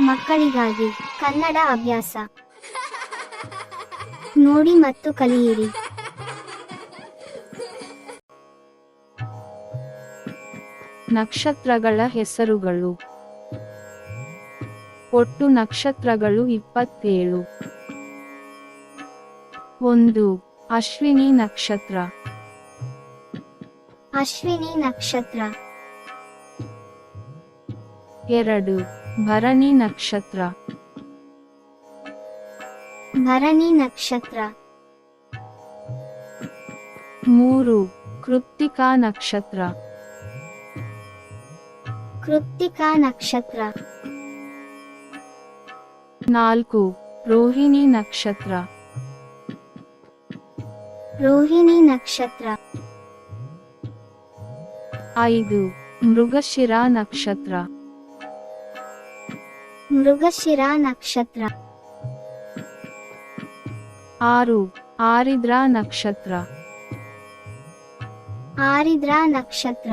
ಮಕ್ಕಳಿಗಾಗಿ ಕನ್ನಡ ಅಭ್ಯಾಸ. ನೋಡಿ ಮತ್ತು ಕಲಿಯಿರಿ. ನಕ್ಷತ್ರಗಳ ಹೆಸರುಗಳು. ಒಟ್ಟು ನಕ್ಷತ್ರಗಳು ಇಪ್ಪತ್ತೇಳು. ಒಂದು ಅಶ್ವಿನಿ ನಕ್ಷತ್ರ. ಅಶ್ವಿನಿ ನಕ್ಷತ್ರ. ಎರಡು ಭರಣಿ ನಕ್ಷತ್ರ. ಭರಣಿ ನಕ್ಷತ್ರ. ಮೂರು ಕೃತ್ತಿಕಾ ನಕ್ಷತ್ರ. ಕೃತ್ತಿಕಾ ನಕ್ಷತ್ರ. ನಾಲ್ಕು ರೋಹಿಣಿ ನಕ್ಷತ್ರ. ರೋಹಿಣಿ ನಕ್ಷತ್ರ. ಐದು ಮೃಗಶಿರ ನಕ್ಷತ್ರ. ಮೃಗಶಿರ ನಕ್ಷತ್ರ. ಆರು ಆರಿದ್ರ ನಕ್ಷತ್ರ. ಆರಿದ್ರ ನಕ್ಷತ್ರ.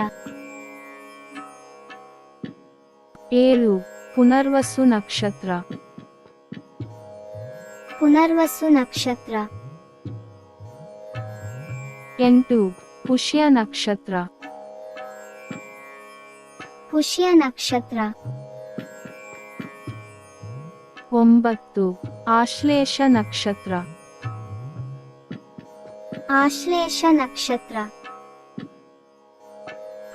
ಏಳು ಪುನರ್ವಸು ನಕ್ಷತ್ರ. ಪುನರ್ವಸು ನಕ್ಷತ್ರ. ಎಂಟು ಪುಷ್ಯ ನಕ್ಷತ್ರ. ಪುಷ್ಯ ನಕ್ಷತ್ರ. ಒಂಬತ್ತು. ಆಶ್ಲೇಷ ನಕ್ಷತ್ರ. ಆಶ್ಲೇಷ ನಕ್ಷತ್ರ.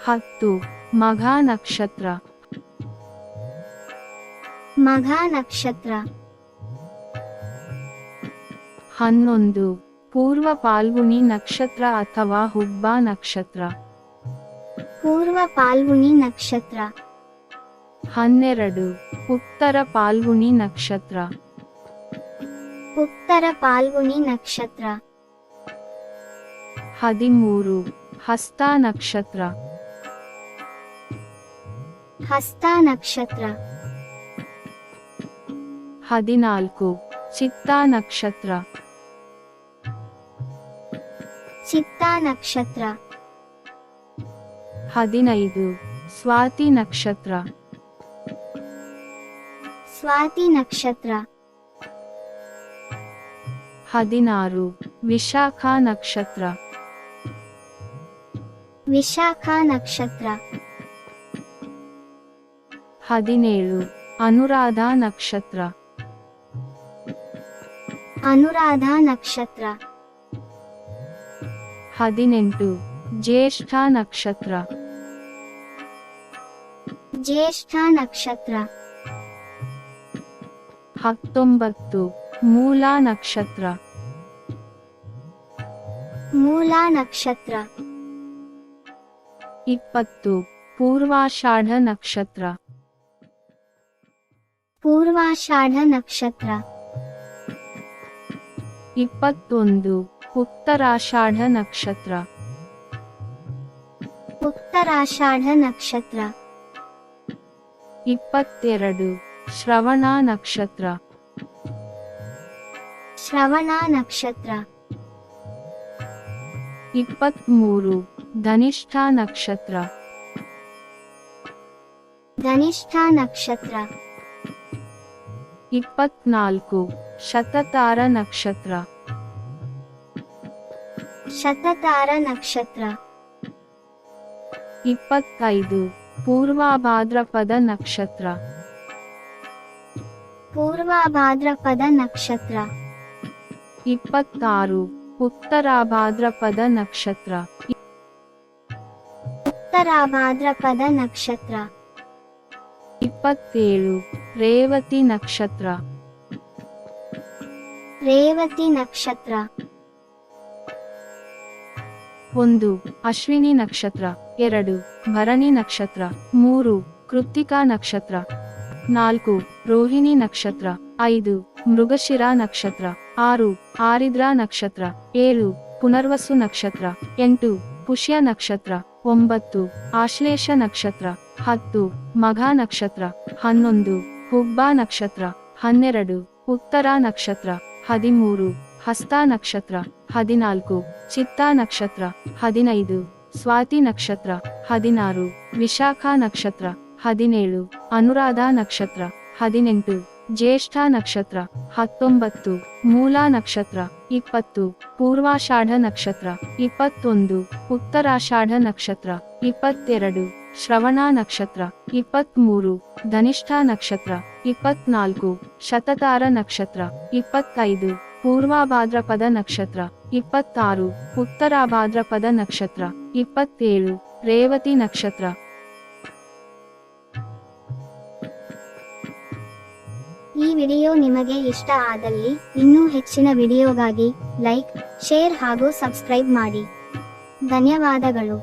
ಹತ್ತು. ಮಘ ನಕ್ಷತ್ರ. ಮಘ ನಕ್ಷತ್ರ. ಹನ್ನೊಂದು. ಪೂರ್ವ ಪಾಲ್ಗುಣಿ ನಕ್ಷತ್ರ ಅಥವಾ ಹುಬ್ಬ ನಕ್ಷತ್ರ. ಪೂರ್ವ ಪಾಲ್ಗುಣಿ ನಕ್ಷತ್ರ. ಹನ್ನೆರಡು. ಉತ್ತರ ಪಾಲ್ಗುಣಿ ನಕ್ಷತ್ರ. ಉತ್ತರ ಪಾಲ್ಗುಣಿ ನಕ್ಷತ್ರ. ಹದಿಮೂರು. ಹಸ್ತ ನಕ್ಷತ್ರ. ಹಸ್ತ ನಕ್ಷತ್ರ. ಹದಿನಾಲ್ಕು. ಚಿತ್ತ ನಕ್ಷತ್ರ. ಚಿತ್ತ ನಕ್ಷತ್ರ. ಹದಿನೈದು. ಸ್ವಾತಿ ನಕ್ಷತ್ರ. ಸ್ವಾತಿ ನಕ್ಷತ್ರ. ಹದಿನಾರು. ವಿಶಾಖ ನಕ್ಷತ್ರ. ವಿಶಾಖ ನಕ್ಷತ್ರ. ಹದಿನೇಳು. ಅನುರಾಧ ನಕ್ಷತ್ರ. ಅನುರಾಧ ನಕ್ಷತ್ರ. ಹದಿನೆಂಟು. ಜ್ಯೇಷ್ಠ ನಕ್ಷತ್ರ. ಜ್ಯೇಷ್ಠ ನಕ್ಷತ್ರ. ಹತ್ತೊಂಬತ್ತು ಮೂಲ ನಕ್ಷತ್ರ. ಮೂಲ ನಕ್ಷತ್ರ. ಇಪ್ಪತ್ತು ಪೂರ್ವಾಷಾಢ ನಕ್ಷತ್ರ. ಪೂರ್ವಾಷಾಢ ನಕ್ಷತ್ರ. ಇಪ್ಪತ್ತೊಂದು ಉತ್ತರಾಷಾಢ ನಕ್ಷತ್ರ. ಉತ್ತರಾಷಾಢ ನಕ್ಷತ್ರ. ಇಪ್ಪತ್ತೆರಡು. ಶ್ರವಣ ನಕ್ಷತ್ರ. ಶ್ರವಣ ನಕ್ಷತ್ರ. ಇಪ್ಪತ್ಮೂರು. ಧನಿಷ್ಠ ನಕ್ಷತ್ರ. ಧನಿಷ್ಠ ನಕ್ಷತ್ರ. ಇಪ್ಪತ್ನಾಲ್ಕು. ಶತತಾರ ನಕ್ಷತ್ರ. ಶತತಾರ ನಕ್ಷತ್ರ. ಇಪ್ಪತ್ತೈದು. ಪೂರ್ವಾಭಾದ್ರಪದ ನಕ್ಷತ್ರ. ಪೂರ್ವಭಾದ್ರಪದ ನಕ್ಷತ್ರ. ಇಪ್ಪತ್ತಾರು. ಉತ್ತರಭಾದ್ರಪದ ನಕ್ಷತ್ರ. ಉತ್ತರಾಭಾದ್ರಪದ ನಕ್ಷತ್ರ. ಇಪ್ಪತ್ತೇಳು. ರೇವತಿ ನಕ್ಷತ್ರ. ರೇವತಿ ನಕ್ಷತ್ರ. ಒಂದು. ಅಶ್ವಿನಿ ನಕ್ಷತ್ರ. ಎರಡು, ಭರಣಿ ನಕ್ಷತ್ರ. ಮೂರು, ಕೃತ್ತಿಕಾ ನಕ್ಷತ್ರ. ನಾಲ್ಕು, ರೋಹಿಣಿ ನಕ್ಷತ್ರ. ಐದು, ಮೃಗಶಿರ ನಕ್ಷತ್ರ. ಆರು, ಆರಿದ್ರಾ ನಕ್ಷತ್ರ. ಏಳು, ಪುನರ್ವಸು ನಕ್ಷತ್ರ. ಎಂಟು, ಪುಷ್ಯ ನಕ್ಷತ್ರ. ಒಂಬತ್ತು, ಆಶ್ಲೇಷ ನಕ್ಷತ್ರ. ಹತ್ತು, ಮಘ ನಕ್ಷತ್ರ. ಹನ್ನೊಂದು, ಹುಬ್ಬಾ ನಕ್ಷತ್ರ. ಹನ್ನೆರಡು, ಉತ್ತರ ನಕ್ಷತ್ರ. ಹದಿಮೂರು, ಹಸ್ತ ನಕ್ಷತ್ರ. ಹದಿನಾಲ್ಕು, ಚಿತ್ತ ನಕ್ಷತ್ರ. ಹದಿನೈದು ಸ್ವಾತಿ ನಕ್ಷತ್ರ, ಹದಿನಾರು, ವಿಶಾಖ ನಕ್ಷತ್ರ, ಹದಿನೇಳು, ಅನುರಾಧ ನಕ್ಷತ್ರ, ಹದಿನೆಂಟು, ಜ್ಯೇಷ್ಠ ನಕ್ಷತ್ರ, ಹತ್ತೊಂಬತ್ತು, ಮೂಲ ನಕ್ಷತ್ರ, ಇಪ್ಪತ್ತು, ಪೂರ್ವಾಷಾಢ ನಕ್ಷತ್ರ, ಇಪ್ಪತ್ತೊಂದು, ಉತ್ತರಾಷಾಢ ನಕ್ಷತ್ರ, ಇಪ್ಪತ್ತೆರಡು, ಶ್ರವಣ ನಕ್ಷತ್ರ ಇಪ್ಪತ್ತ್ಮೂರು ಧನಿಷ್ಠ ನಕ್ಷತ್ರ, ಇಪ್ಪತ್ನಾಲ್ಕು, ಶತತಾರ ನಕ್ಷತ್ರ, ಇಪ್ಪತ್ತೈದು ಪೂರ್ವಾಭಾದ್ರಪದ ನಕ್ಷತ್ರ. ಇಪ್ಪತ್ತಾರು ಉತ್ತರಾಭಾದ್ರಪದ ನಕ್ಷತ್ರ. ಇಪ್ಪತ್ತೇಳು, ರೇವತಿ ನಕ್ಷತ್ರ. ಈ ವಿಡಿಯೋ ನಿಮಗೆ ಇಷ್ಟ ಆದಲ್ಲಿ ಇನ್ನೂ ಹೆಚ್ಚಿನ ವಿಡಿಯೋಗಾಗಿ ಲೈಕ್, ಶೇರ್ ಹಾಗೂ ಸಬ್ಸ್ಕ್ರೈಬ್ ಮಾಡಿ. ಧನ್ಯವಾದಗಳು.